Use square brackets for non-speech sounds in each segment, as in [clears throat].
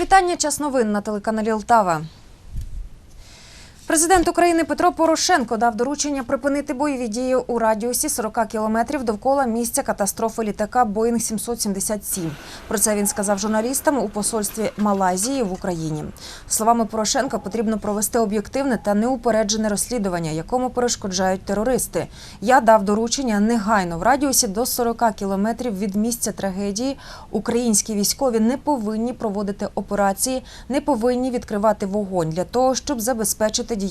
Вітання. Час новин на телеканалі Лтава. Президент України Петро Порошенко дав доручення припинити бойові дії у радіусі 40 кілометрів довкола місця катастрофи літака Боїнг 777. Про це він сказав журналістам у посольстві Малайзії в Україні. Словами Порошенка, потрібно провести об'єктивне та неупереджене розслідування, якому перешкоджають терористи. Я дав доручення негайно в радіусі до 40 кілометрів від місця трагедії. Українські військові не повинні проводити операції, не повинні відкривати вогонь для того, щоб забезпечити діяльність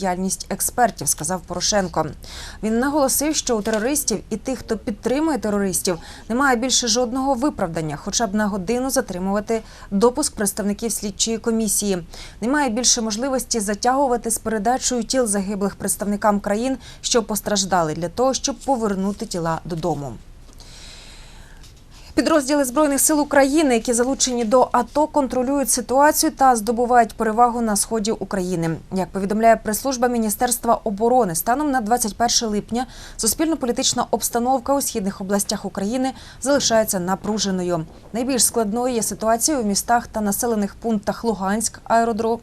експертів, сказав Порошенко. Він наголосив, що у терористів і тих, хто підтримує терористів, немає більше жодного виправдання, хоча б на годину затримувати допуск представників слідчої комісії. Немає більше можливості затягувати з передачею тіл загиблих представникам країн, що постраждали, для того, щоб повернути тіла додому. Підрозділи збройних сил України, які залучені до АТО, контролюють ситуацію та здобувають перевагу на сході України. Як повідомляє прес-служба Міністерства оборони, станом на 21 липня суспільно-політична обстановка у східних областях України залишається напруженою. Найбільш складною є ситуація у містах та населених пунктах Луганськ, аеродром,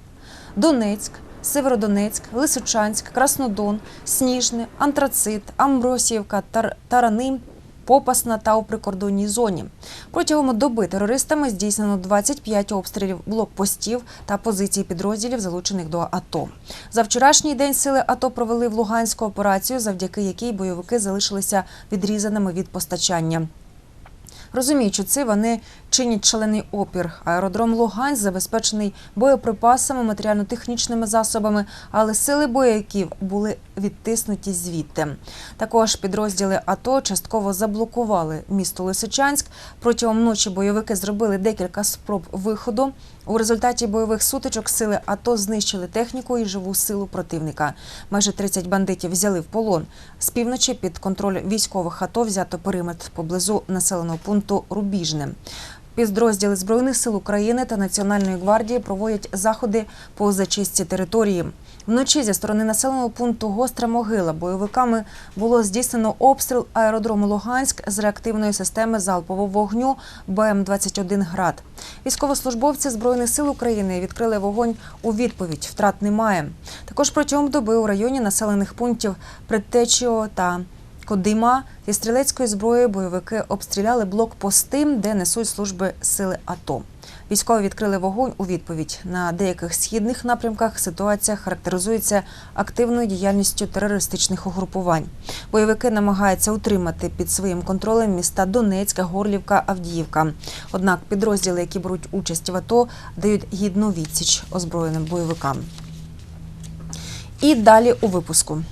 Донецьк. Северодонецьк, Лисичанськ, Краснодон, Сніжне, Антрацит, Амбросіївка, Тар- Тарани, Попасна та у прикордонній зоні. Протягом доби терористами здійснено 25 обстрілів блокпостів та позицій підрозділів, залучених до АТО. За вчорашній день сили АТО провели в Луганську операцію, завдяки якій бойовики залишилися відрізаними від постачання. Розуміючи це, вони чинять шалений опір. Аеродром Луганськ забезпечений боєприпасами, матеріально-технічними засобами, але сили бояків були відтиснуті звідти. Також підрозділи АТО частково заблокували місто Лисичанськ. Протягом ночі бойовики зробили декілька спроб виходу. У результаті бойових сутичок сили АТО знищили техніку і живу силу противника. Майже 30 бандитів взяли в полон. З півночі під контроль військових АТО взято периметр поблизу населеного пункту Рубіжне. Підрозділи Збройних сил України та Національної гвардії проводять заходи по зачистці території. Вночі зі сторони населеного пункту Гостра Могила бойовиками було здійснено обстріл аеродрому Луганськ з реактивної системи залпового вогню БМ-21 «Град». Військовослужбовці Збройних сил України відкрили вогонь у відповідь. Втрат немає. Також протягом доби у районі населених пунктів Предтечіо та Кодима зі стрілецької зброї бойовики обстріляли блокпости, де несуть служби сили АТО. Військові відкрили вогонь у відповідь. На деяких східних напрямках ситуація характеризується активною діяльністю терористичних угрупувань. Бойовики намагаються утримати під своїм контролем міста Донецька, Горлівка, Авдіївка. Однак підрозділи, які беруть участь в АТО, дають гідну відсіч озброєним бойовикам. І далі у випуску.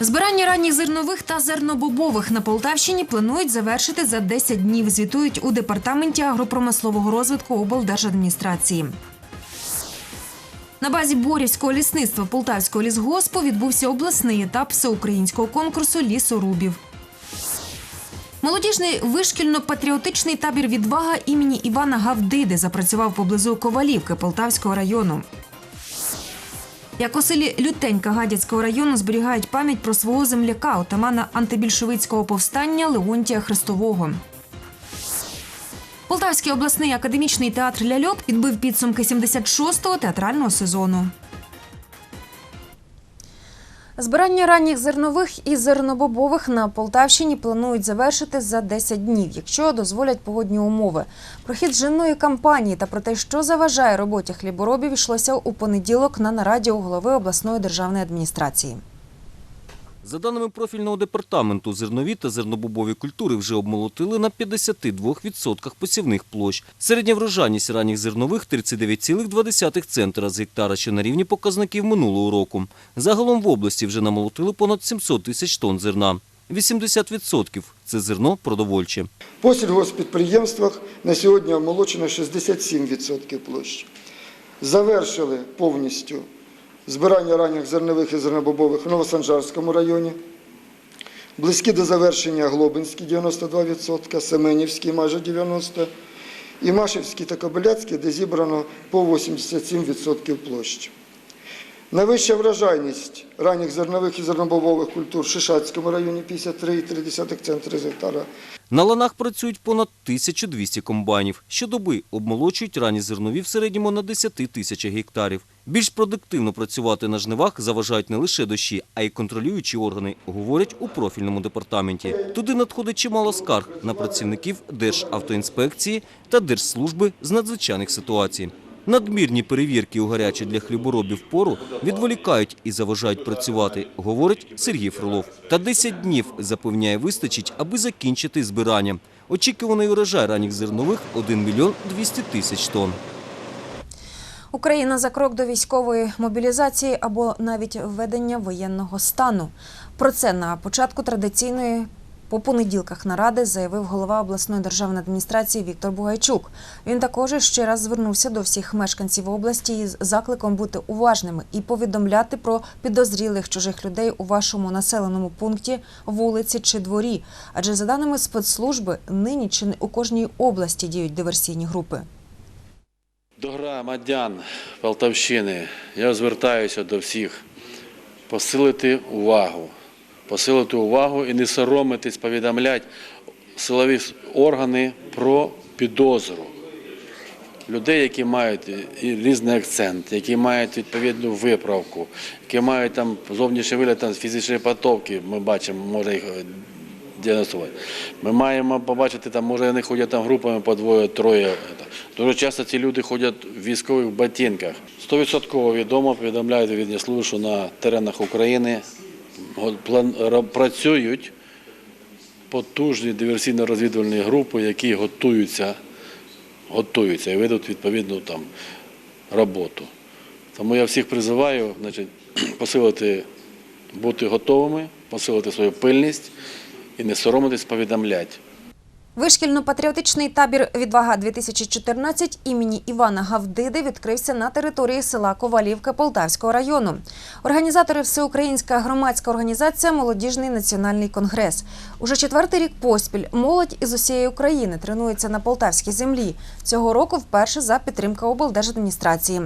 Збирання ранніх зернових та зернобобових на Полтавщині планують завершити за 10 днів. Звітують у департаменті агропромислового розвитку облдержадміністрації. На базі Борівського лісництва Полтавського лісгоспу відбувся обласний етап всеукраїнського конкурсу лісорубів. Молодіжний вишкільно-патріотичний табір Відвага імені Івана Гавдиди запрацював поблизу Ковалівки Полтавського району. Як у селі Лютенька Гадяцького району зберігають пам'ять про свого земляка, отамана антибільшовицького повстання Леонтія Христового. Полтавський обласний академічний театр Ляльок підбив підсумки 76-го театрального сезону. Збирання ранніх зернових і зернобобових на Полтавщині планують завершити за 10 днів, якщо дозволять погодні умови. Про хід жинної кампанії та про те, що заважає роботі хліборобів, йшлося у понеділок на нараді у голови обласної державної адміністрації. За даними профільного департаменту, зернові та зернобобові культури вже обмолотили на 52% посівних площ. Середня врожайність ранніх зернових 39,2 центра з гектара, що на рівні показників минулого року. Загалом в області вже намолотили понад 700 тисяч тонн зерна. 80% – це зерно продовольче. По сільгоспідприємствах на сьогодні обмолочено 67% площі. Завершили повністю збирання ранніх зернових і зернобобових в Новосанжарському районі. Близькі до завершення Глобинський 92%, Семенівський майже 90%, і Машівський та Кобиляцький, де зібрано по 87% площі. Найвища врожайність ранніх зернових і зернобобових культур в Шишацькому районі 53,3 центри з гектара. На ланах працюють понад 1200 комбайнів. Щодоби обмолочують ранні зернові в середньому на 10 тисячах гектарів. Більш продуктивно працювати на жнивах заважають не лише дощі, а й контролюючі органи, говорять у профільному департаменті. Туди надходить чимало скарг на працівників Державтоінспекції та Держслужби з надзвичайних ситуацій. Надмірні перевірки у гарячі для хліборобів пору відволікають і заважають працювати, говорить Сергій Фролов. Та 10 днів, запевняє, вистачить, аби закінчити збирання. Очікуваний урожай ранніх зернових – 1 мільйон 200 тисяч тонн. Україна за крок до військової мобілізації або навіть введення воєнного стану. Про це на початку традиційної по понеділках наради заявив голова обласної державної адміністрації Віктор Бугайчук. Він також ще раз звернувся до всіх мешканців області із закликом бути уважними і повідомляти про підозрілих чужих людей у вашому населеному пункті, вулиці чи дворі. Адже за даними спецслужби, нині чи не у кожній області діють диверсійні групи. До громадян Полтавщини я звертаюся до всіх посилити увагу, посилити увагу і не соромитись повідомляти силові органи про підозру. Людей, які мають різний акцент, які мають відповідну виправку, які мають там зовнішній вигляд там, фізичної підготовки, ми бачимо, може їх е, діагностувати. Ми маємо побачити, там, може вони ходять там групами по двоє-троє. Дуже часто ці люди ходять в військових ботинках. Стовідсотково відомо повідомляють відні служби, що на теренах України працюють потужні диверсійно-розвідувальні групи, які готуються, готуються і ведуть відповідну там роботу. Тому я всіх призиваю значить, [clears throat] посилити, бути готовими, посилити свою пильність і не соромитись повідомляти. Вишкільно-патріотичний табір «Відвага 2014» імені Івана Гавдиди відкрився на території села Ковалівка Полтавського району. Організатори Всеукраїнська громадська організація Молодіжний національний конгрес. Уже четвертий рік поспіль молодь із усієї України тренується на полтавській землі. Цього року вперше за підтримки облдержадміністрації.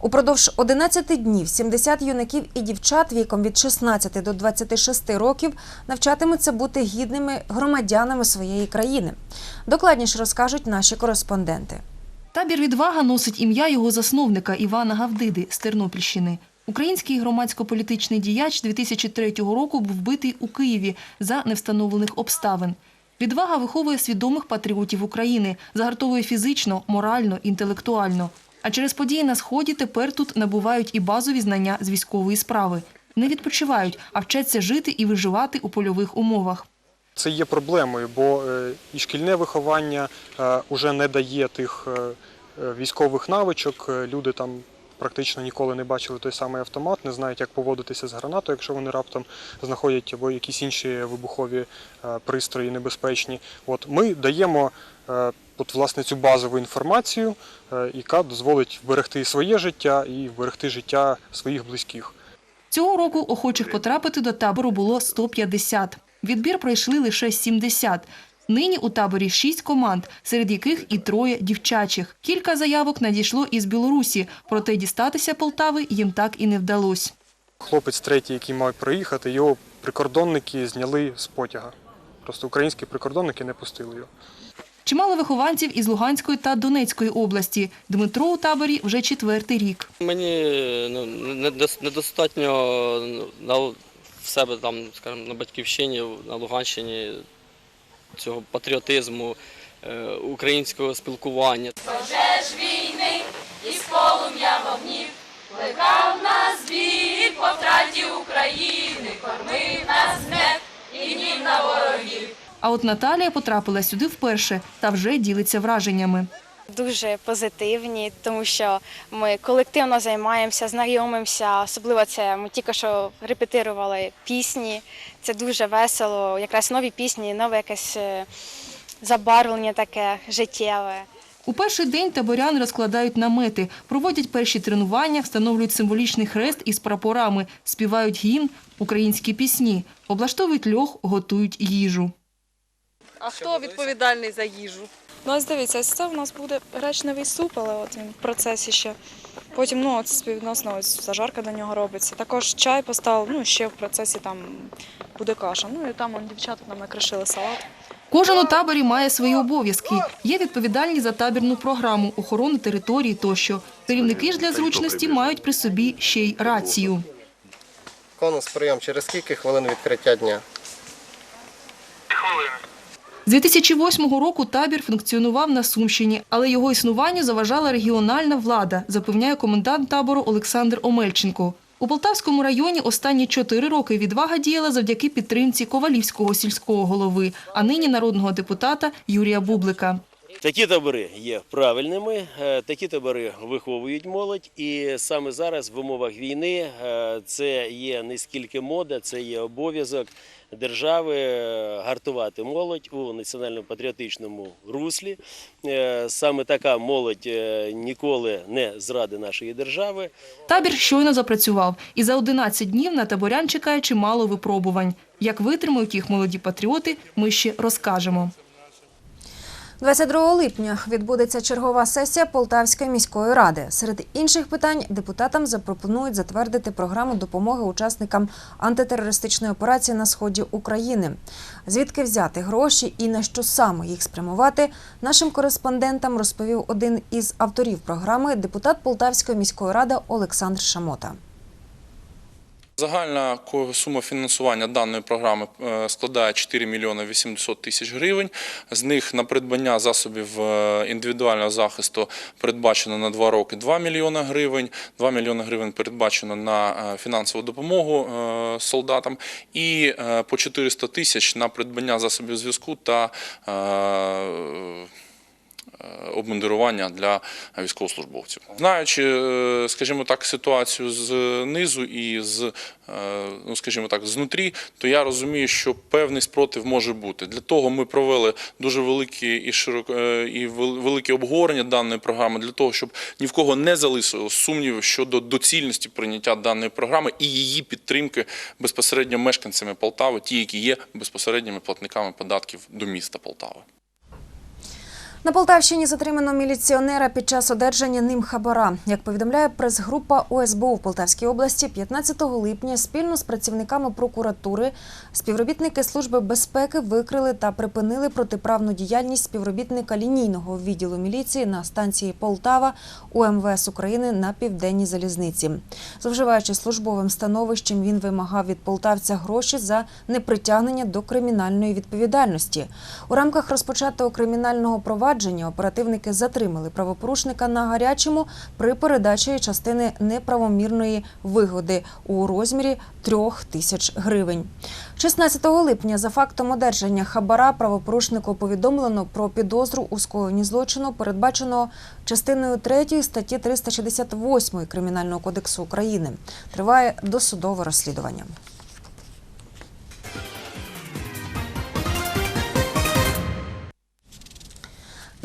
Упродовж 11 днів 70 юнаків і дівчат віком від 16 до 26 років навчатимуться бути гідними громадянами своєї країни. Докладніше розкажуть наші кореспонденти. Табір «Відвага» носить ім'я його засновника Івана Гавдиди з Тернопільщини. Український громадсько-політичний діяч 2003 року був вбитий у Києві за невстановлених обставин. Відвага виховує свідомих патріотів України, загартовує фізично, морально, інтелектуально. А через події на Сході тепер тут набувають і базові знання з військової справи. Не відпочивають, а вчаться жити і виживати у польових умовах. Це є проблемою, бо е, і шкільне виховання вже не дає тих е, е, військових навичок. Е, Люди там практично ніколи не бачили той самий автомат, не знають, як поводитися з гранатою, якщо вони раптом знаходять або якісь інші вибухові е, пристрої небезпечні. От ми даємо е, от, власне цю базову інформацію, е, яка дозволить вберегти своє життя і вберегти життя своїх близьких. Цього року охочих потрапити до табору було 150. Відбір пройшли лише 70. Нині у таборі шість команд, серед яких і троє дівчачих. Кілька заявок надійшло із Білорусі, проте дістатися Полтави їм так і не вдалося. Хлопець третій, який мав приїхати, його прикордонники зняли з потяга. Просто українські прикордонники не пустили його. Чимало вихованців із Луганської та Донецької області. Дмитро у таборі вже четвертий рік. Мені ну, недостатньо ну, на в себе там, скажімо, на батьківщині, на Луганщині цього патріотизму, е, українського спілкування. пожеж війни із полум'я вогнів, плекав нас біль по втраті України, кормив нас гнет і гнів на ворогів. А от Наталія потрапила сюди вперше та вже ділиться враженнями. дуже позитивні, тому що ми колективно займаємося, знайомимося. Особливо це ми тільки що репетирували пісні. Це дуже весело, якраз нові пісні, нове якесь е, забарвлення таке життєве. У перший день таборян розкладають намети, проводять перші тренування, встановлюють символічний хрест із прапорами, співають гімн, українські пісні, облаштовують льох, готують їжу. А хто відповідальний за їжу? Ну, ось дивіться, ось це у нас буде гречневий суп, але от він в процесі ще. Потім ну, от співвідносно ось зажарка до нього робиться. Також чай поставив, ну ще в процесі там буде каша. Ну і там он, дівчата нам накришили салат. Кожен у таборі має свої обов'язки. Є відповідальні за табірну програму, охорону території тощо. Керівники ж для зручності мають при собі ще й рацію. Конус прийом через скільки хвилин відкриття дня? З 2008 року табір функціонував на Сумщині, але його існуванню заважала регіональна влада, запевняє комендант табору Олександр Омельченко. У Полтавському районі останні чотири роки відвага діяла завдяки підтримці Ковалівського сільського голови, а нині народного депутата Юрія Бублика. Такі табори є правильними, е, такі табори виховують молодь, і саме зараз в умовах війни е, це є не скільки мода, це є обов'язок держави е, гартувати молодь у національно-патріотичному руслі. Е, Саме така молодь е, ніколи не зради нашої держави. Табір щойно запрацював, і за 11 днів на таборян чекає чимало випробувань. Як витримують їх молоді патріоти, ми ще розкажемо. 22 липня відбудеться чергова сесія Полтавської міської ради. Серед інших питань депутатам запропонують затвердити програму допомоги учасникам антитерористичної операції на сході України. Звідки взяти гроші і на що саме їх спрямувати, нашим кореспондентам розповів один із авторів програми, депутат Полтавської міської ради Олександр Шамота. Загальна сума фінансування даної програми е, складає 4 мільйони 800 тисяч гривень. З них на придбання засобів е, індивідуального захисту передбачено на 2 роки 2 мільйони гривень. 2 мільйони гривень передбачено на е, фінансову допомогу солдатам і по 400 тисяч на придбання засобів зв'язку та обмундирування для військовослужбовців. Знаючи, е, скажімо так, ситуацію знизу і з, е, ну скажімо так, знутрі, то я розумію, що певний спротив може бути. Для того ми провели дуже великі і широко е, і вел- велике обговорення даної програми, для того, щоб ні в кого не залишилось сумнівів щодо доцільності прийняття даної програми і її підтримки безпосередньо мешканцями Полтави, ті, які є безпосередніми платниками податків до міста Полтави. На Полтавщині затримано міліціонера під час одержання ним хабара. Як повідомляє прес-група ОСБУ в Полтавській області, 15 липня спільно з працівниками прокуратури співробітники Служби безпеки викрили та припинили протиправну діяльність співробітника лінійного відділу міліції на станції Полтава УМВС України на південній залізниці. Зловживаючи службовим становищем, він вимагав від полтавця гроші за непритягнення до кримінальної відповідальності. У рамках розпочатого кримінального провадження оперативники затримали правопорушника на гарячому при передачі частини неправомірної вигоди у розмірі трьох тисяч гривень. 16 липня за фактом одержання хабара правопорушнику повідомлено про підозру у скоєнні злочину, передбаченого частиною 3 статті 368 Кримінального кодексу України. Триває досудове розслідування.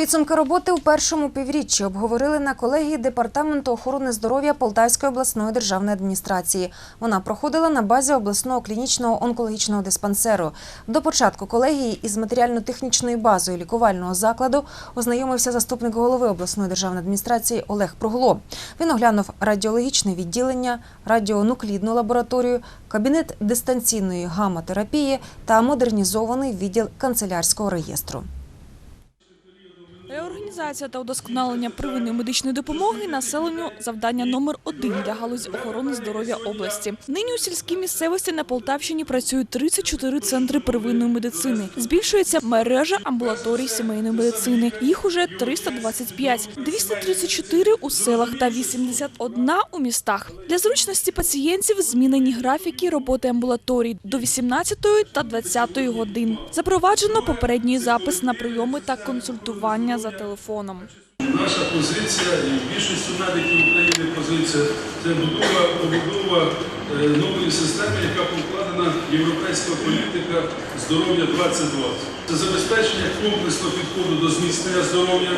Підсумки роботи у першому півріччі обговорили на колегії департаменту охорони здоров'я Полтавської обласної державної адміністрації. Вона проходила на базі обласного клінічного онкологічного диспансеру. До початку колегії із матеріально-технічною базою лікувального закладу ознайомився заступник голови обласної державної адміністрації Олег Прогло. Він оглянув радіологічне відділення, радіонуклідну лабораторію, кабінет дистанційної гамма-терапії та модернізований відділ канцелярського реєстру. Реорганізація та удосконалення первинної медичної допомоги населенню завдання номер один для галузі охорони здоров'я області. Нині у сільській місцевості на Полтавщині працюють 34 центри первинної медицини. Збільшується мережа амбулаторій сімейної медицини. Їх уже 325, 234 у селах та 81 у містах. Для зручності пацієнтів змінені графіки роботи амбулаторій до 18 та 20 годин. Запроваджено попередній запис на прийоми та консультування за телефоном. Наша позиція і більшості медиків України позиція це будова, побудова е, нової системи, яка покладена європейська політика здоров'я 2020. Це забезпечення комплексного підходу до зміцнення здоров'я,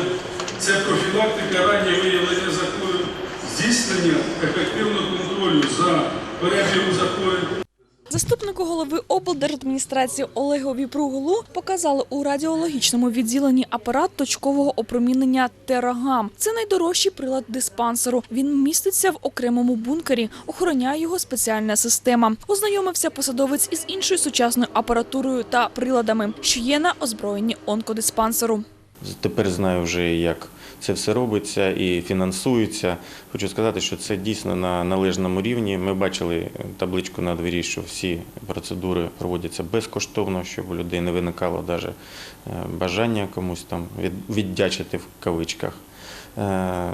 це профілактика, раннє виявлення захворювань, здійснення ефективного контролю за перебігом захворювань. Заступнику голови облдержадміністрації Олегові Пругулу показали у радіологічному відділенні апарат точкового опромінення Терагам. Це найдорожчий прилад диспансеру. Він міститься в окремому бункері. Охороняє його спеціальна система. Ознайомився посадовець із іншою сучасною апаратурою та приладами, що є на озброєнні онкодиспансеру. Тепер знаю вже, як це все робиться і фінансується. Хочу сказати, що це дійсно на належному рівні. Ми бачили табличку на двері, що всі процедури проводяться безкоштовно, щоб у людей не виникало навіть бажання комусь там віддячити в кавичках. Е,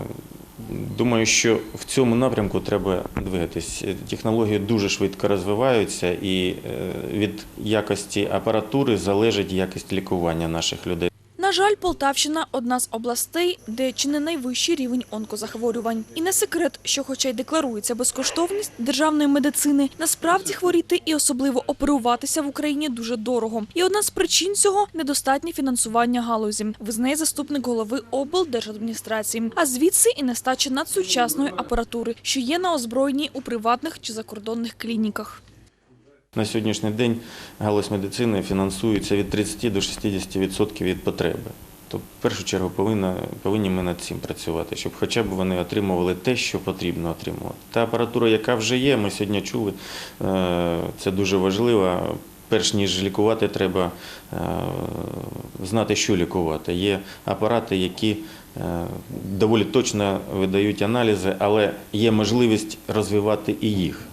Думаю, що в цьому напрямку треба двигатись. Технології дуже швидко розвиваються, і е, від якості апаратури залежить якість лікування наших людей. На жаль, Полтавщина одна з областей, де чи не найвищий рівень онкозахворювань. І не секрет, що, хоча й декларується безкоштовність державної медицини, насправді хворіти і особливо оперуватися в Україні дуже дорого. І одна з причин цього недостатнє фінансування галузі, визнає заступник голови облдержадміністрації. А звідси і нестача надсучасної апаратури, що є на озброєнні у приватних чи закордонних клініках. На сьогоднішній день галузь медицини фінансується від 30 до 60% від потреби. То в першу чергу повинна, повинні ми над цим працювати, щоб хоча б вони отримували те, що потрібно отримувати. Та апаратура, яка вже є, ми сьогодні чули, е, це дуже важливо. Перш ніж лікувати, треба е, знати, що лікувати. Є апарати, які е, доволі точно видають аналізи, але є можливість розвивати і їх.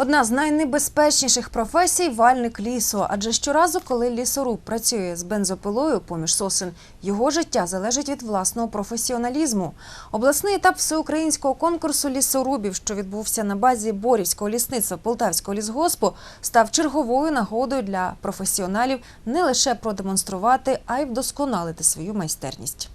Одна з найнебезпечніших професій вальник лісу. Адже щоразу, коли лісоруб працює з бензопилою поміж сосен, його життя залежить від власного професіоналізму. Обласний етап всеукраїнського конкурсу лісорубів, що відбувся на базі Борівського лісництва Полтавського лісгоспу, став черговою нагодою для професіоналів не лише продемонструвати, а й вдосконалити свою майстерність.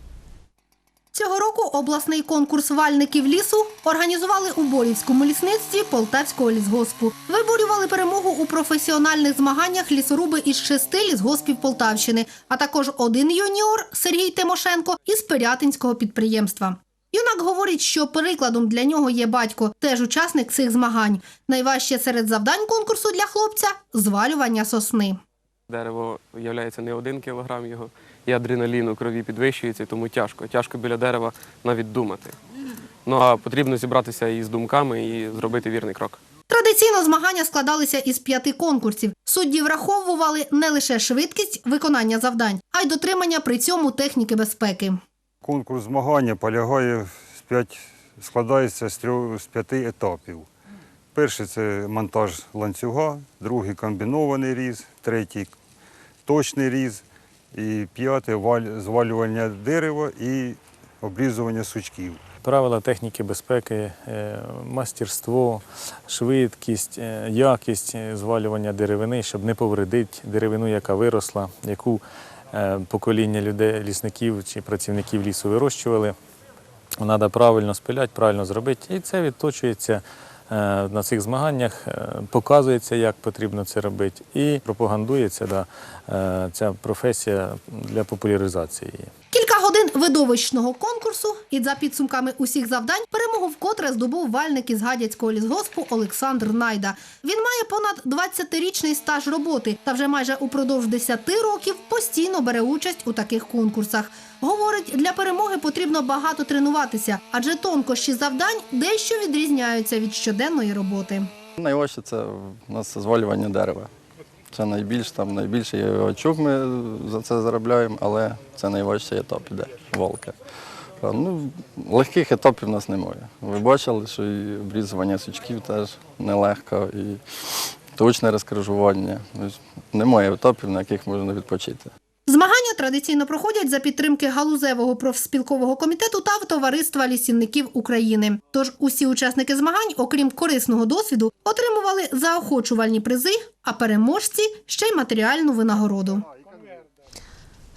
Цього року обласний конкурс вальників лісу організували у Борівському лісництві Полтавського лісгоспу. Виборювали перемогу у професіональних змаганнях лісоруби із шести лісгоспів Полтавщини, а також один юніор Сергій Тимошенко із Пирятинського підприємства. Юнак говорить, що прикладом для нього є батько, теж учасник цих змагань. Найважче серед завдань конкурсу для хлопця звалювання сосни. Дерево виявляється не один кілограм його, і адреналін у крові підвищується, тому тяжко. Тяжко біля дерева навіть думати. Ну а потрібно зібратися із думками і зробити вірний крок. Традиційно змагання складалися із п'яти конкурсів. Судді враховували не лише швидкість виконання завдань, а й дотримання при цьому техніки безпеки. Конкурс змагання полягає з п'ять, складається з трьох з п'яти етапів. Перший це монтаж ланцюга, другий комбінований різ, третій точний різ, і валь- звалювання дерева і обрізування сучків. Правила техніки безпеки, е, мастерство, швидкість, е, якість е, звалювання деревини, щоб не повредити деревину, яка виросла, яку покоління людей, лісників чи працівників лісу вирощували. Треба правильно спиляти, правильно зробити. І це відточується на цих змаганнях, е, показується, як потрібно це робити, і пропагандується да, е, ця професія для популяризації видовищного конкурсу, і за підсумками усіх завдань перемогу вкотре здобув вальник із гадяцького лісгоспу Олександр Найда. Він має понад 20-річний стаж роботи та вже майже упродовж 10 років постійно бере участь у таких конкурсах. Говорить, для перемоги потрібно багато тренуватися, адже тонкощі завдань дещо відрізняються від щоденної роботи. Найважче це у нас звалювання дерева. Це найбільш там найбільший очок ми за це заробляємо, але це найважчий етап іде волка. Ну, легких етапів у нас немає. Ви бачили, що і обрізування сучків теж нелегко, і точне розкрижування. Немає етапів, на яких можна відпочити. Змагання традиційно проходять за підтримки галузевого профспілкового комітету та товариства лісівників України. Тож усі учасники змагань, окрім корисного досвіду, отримували заохочувальні призи, а переможці ще й матеріальну винагороду.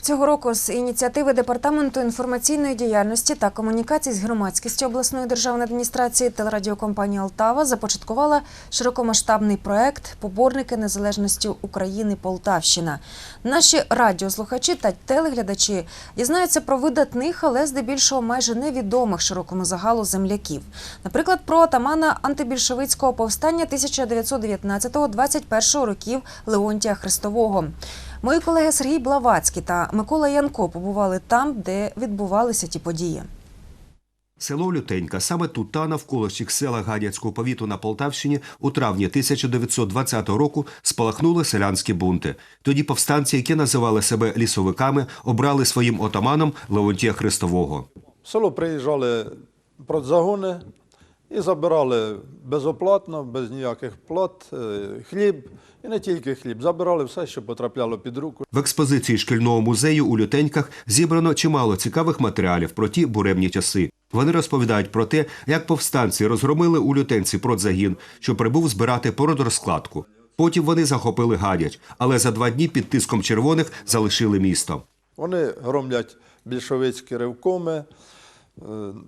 Цього року з ініціативи департаменту інформаційної діяльності та комунікацій з громадськістю обласної державної адміністрації телерадіокомпанія Алтава започаткувала широкомасштабний проект Поборники незалежності України Полтавщина. Наші радіослухачі та телеглядачі дізнаються про видатних, але здебільшого майже невідомих широкому загалу земляків. Наприклад, про атамана антибільшовицького повстання 1919-21 років Леонтія Христового. Мої колеги Сергій Блавацький та Микола Янко побували там, де відбувалися ті події. Село Лютенька саме тут та навколишніх селах Гадяцького повіту на Полтавщині у травні 1920 року спалахнули селянські бунти. Тоді повстанці, які називали себе лісовиками, обрали своїм отаманом Леонтія Христового. В село приїжджали продзагони і забирали безоплатно, без ніяких плат, е, хліб. І не тільки хліб, забирали все, що потрапляло під руку. В експозиції шкільного музею у Лютеньках зібрано чимало цікавих матеріалів про ті буремні часи. Вони розповідають про те, як повстанці розгромили у лютенці продзагін, що прибув збирати породорозкладку. Потім вони захопили гадяч, але за два дні під тиском червоних залишили місто. Вони громлять більшовицькі ревкоми,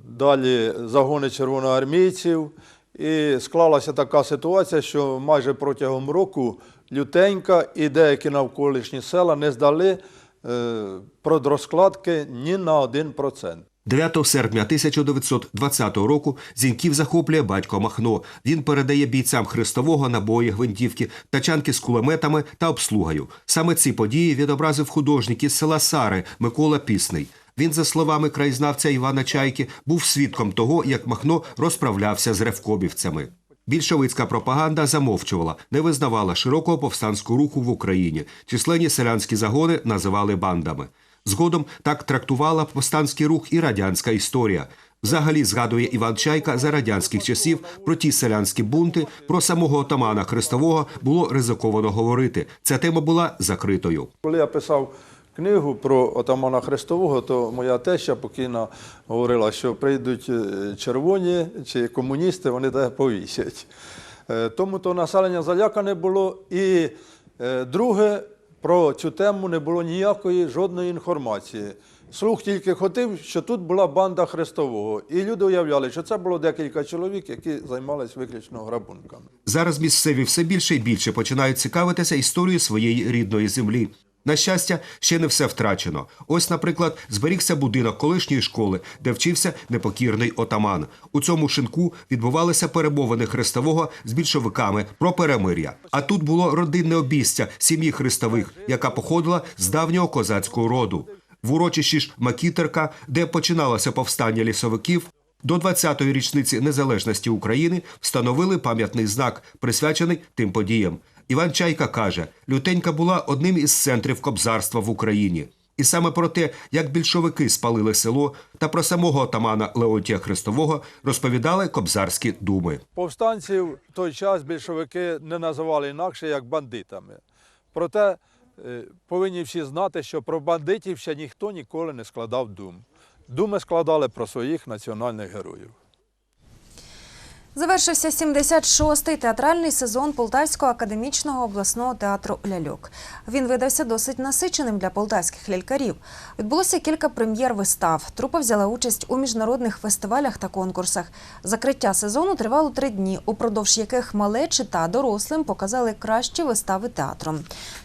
далі загони червоноармійців. І склалася така ситуація, що майже протягом року Лютенька і деякі навколишні села не здали е, продрозкладки ні на 1%. 9 серпня 1920 року Зіньків захоплює батько Махно. Він передає бійцям Христового набої, гвинтівки, тачанки з кулеметами та обслугою. Саме ці події відобразив художник із села Сари Микола Пісний. Він, за словами краєзнавця Івана Чайки, був свідком того, як Махно розправлявся з ревкобівцями. Більшовицька пропаганда замовчувала, не визнавала широкого повстанського руху в Україні. Численні селянські загони називали бандами. Згодом так трактувала повстанський рух і радянська історія. Взагалі згадує Іван Чайка за радянських часів про ті селянські бунти, про самого отамана Христового було ризиковано говорити. Ця тема була закритою. Коли я писав книгу про отамана Христового, то моя теща покійна говорила, що прийдуть е, червоні чи комуністи, вони тебе повісять. Е, Тому то населення залякане було. І е, друге, про цю тему не було ніякої жодної інформації. Слух тільки хотів, що тут була банда Христового. І люди уявляли, що це було декілька чоловік, які займалися виключно грабунками. Зараз місцеві все більше і більше починають цікавитися історією своєї рідної землі. На щастя, ще не все втрачено. Ось, наприклад, зберігся будинок колишньої школи, де вчився непокірний отаман. У цьому шинку відбувалися перемовини Христового з більшовиками про перемир'я. А тут було родинне обійстя сім'ї Христових, яка походила з давнього козацького роду. В урочищі ж Макітерка, де починалося повстання лісовиків, до 20-ї річниці незалежності України встановили пам'ятний знак, присвячений тим подіям. Іван Чайка каже, Лютенька була одним із центрів кобзарства в Україні. І саме про те, як більшовики спалили село, та про самого отамана Леонтія Христового розповідали кобзарські думи. Повстанців в той час більшовики не називали інакше як бандитами. Проте е, повинні всі знати, що про бандитів ще ніхто ніколи не складав дум. Думи складали про своїх національних героїв. Завершився 76-й театральний сезон Полтавського академічного обласного театру Ляльок. Він видався досить насиченим для полтавських лялькарів. Відбулося кілька прем'єр вистав. Трупа взяла участь у міжнародних фестивалях та конкурсах. Закриття сезону тривало три дні, упродовж яких малечі та дорослим показали кращі вистави театру.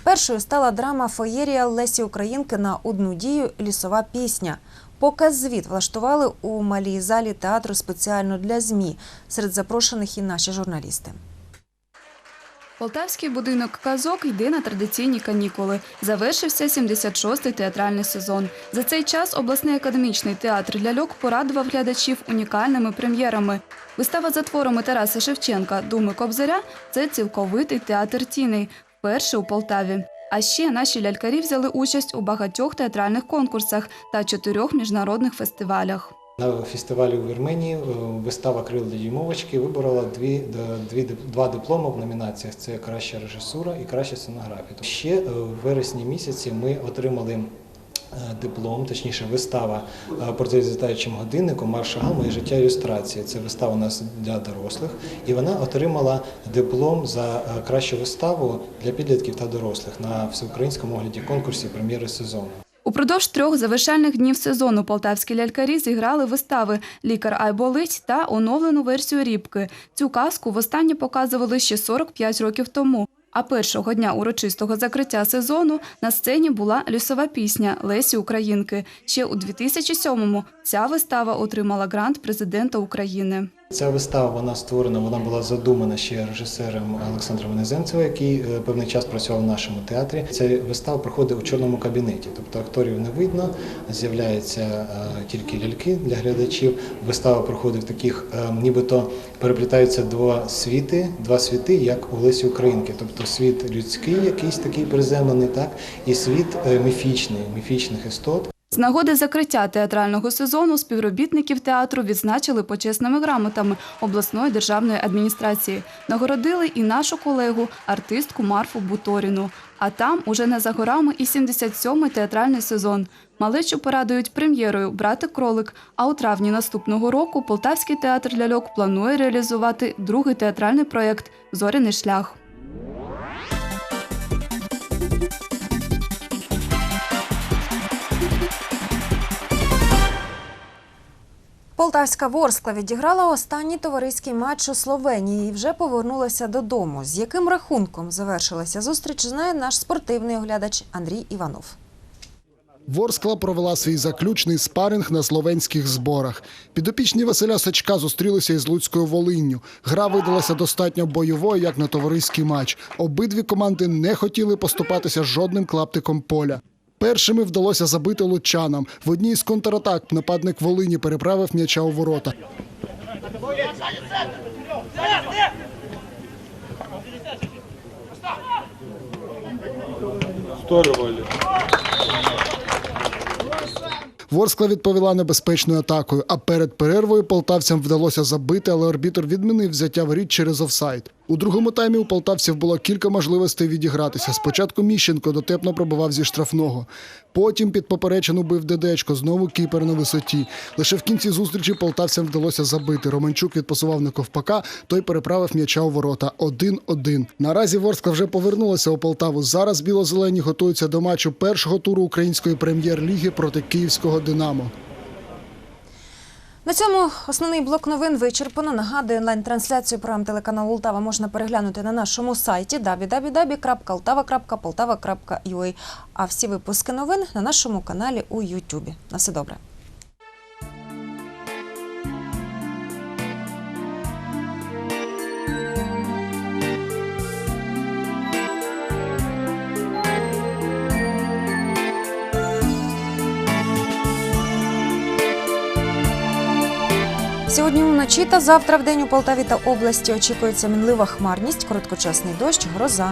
Першою стала драма Феєрія Лесі Українки на одну дію Лісова пісня. Показ звіт влаштували у малій залі театру спеціально для ЗМІ. Серед запрошених і наші журналісти. Полтавський будинок казок йде на традиційні канікули. Завершився 76-й театральний сезон. За цей час обласний академічний театр ляльок порадував глядачів унікальними прем'єрами. Вистава за творами Тараса Шевченка Думи Кобзаря це цілковитий театр тіней, вперше у Полтаві. А ще наші лялькарі взяли участь у багатьох театральних конкурсах та чотирьох міжнародних фестивалях. На фестивалі у Вірменії е, вистава Крил для дюймовочки виборола дві, дві, два дипломи в номінаціях: це краща режисура і краща сценографія. Ще е, в вересні місяці ми отримали. Е, Диплом, точніше, вистава е, портрет з літаючим годинником Маршал Моє життя ілюстрації. Це вистава у нас для дорослих, і вона отримала диплом за е, кращу виставу для підлітків та дорослих на всеукраїнському огляді конкурсі прем'єри сезону. Упродовж трьох завершальних днів сезону полтавські лялькарі зіграли вистави Лікар Ай болить та оновлену версію Рібки. Цю казку востаннє показували ще 45 років тому. А першого дня урочистого закриття сезону на сцені була лісова пісня Лесі Українки. Ще у 2007-му ця вистава отримала грант президента України. Ця вистава вона створена, вона була задумана ще режисером Олександром Іноземцевим, який е, певний час працював в нашому театрі. Ця вистава проходить у чорному кабінеті, тобто акторів не видно, з'являються е, тільки ляльки для глядачів. Вистава проходить в таких, е, нібито переплітаються два світи, два світи, як у Лесі Українки, тобто світ людський, якийсь такий приземлений, так і світ міфічний, міфічних істот. З нагоди закриття театрального сезону співробітників театру відзначили почесними грамотами обласної державної адміністрації. Нагородили і нашу колегу, артистку Марфу Буторіну. А там уже не за горами і 77-й театральний сезон. Малечу порадують прем'єрою Братик кролик. А у травні наступного року Полтавський театр ляльок планує реалізувати другий театральний проєкт Зоряний шлях. Полтавська Ворскла відіграла останній товариський матч у Словенії і вже повернулася додому. З яким рахунком завершилася зустріч, знає наш спортивний оглядач Андрій Іванов. Ворскла провела свій заключний спаринг на словенських зборах. Підопічні Василя Сачка зустрілися із Луцькою Волинню. Гра видалася достатньо бойовою, як на товариський матч. Обидві команди не хотіли поступатися жодним клаптиком поля. Першими вдалося забити лучанам. В одній з контратак нападник Волині переправив м'яча у ворота. Ворскла відповіла небезпечною атакою, а перед перервою полтавцям вдалося забити, але арбітр відмінив взяття воріт через офсайд. У другому таймі у полтавців було кілька можливостей відігратися. Спочатку Міщенко дотепно пробивав зі штрафного. Потім під поперечину бив Дедечко, знову кіпер на висоті. Лише в кінці зустрічі полтавцям вдалося забити. Романчук відпасував на ковпака, той переправив м'яча у ворота. 1-1. Наразі Ворскла вже повернулася у Полтаву. Зараз біло-зелені готуються до матчу першого туру української прем'єр-ліги проти київського Динамо. На цьому основний блок новин вичерпано. Нагадую, онлайн-трансляцію програм телеканалу Ултава можна переглянути на нашому сайті www.ultava.poltava.ua. А всі випуски новин на нашому каналі у Ютубі. На все добре. Сьогодні вночі та завтра в день у Полтаві та області очікується мінлива хмарність, короткочасний дощ, гроза.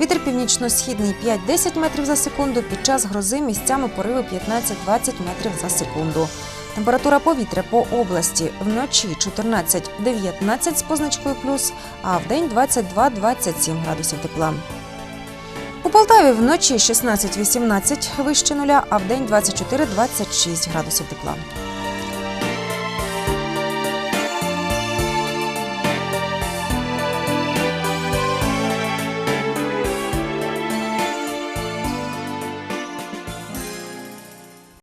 Вітер північно-східний 5-10 метрів за секунду. Під час грози місцями пориви 15-20 метрів за секунду. Температура повітря по області вночі 14-19 з позначкою плюс, а в день 22-27 градусів тепла. У Полтаві вночі 16-18 вище нуля, а в день 24-26 градусів тепла.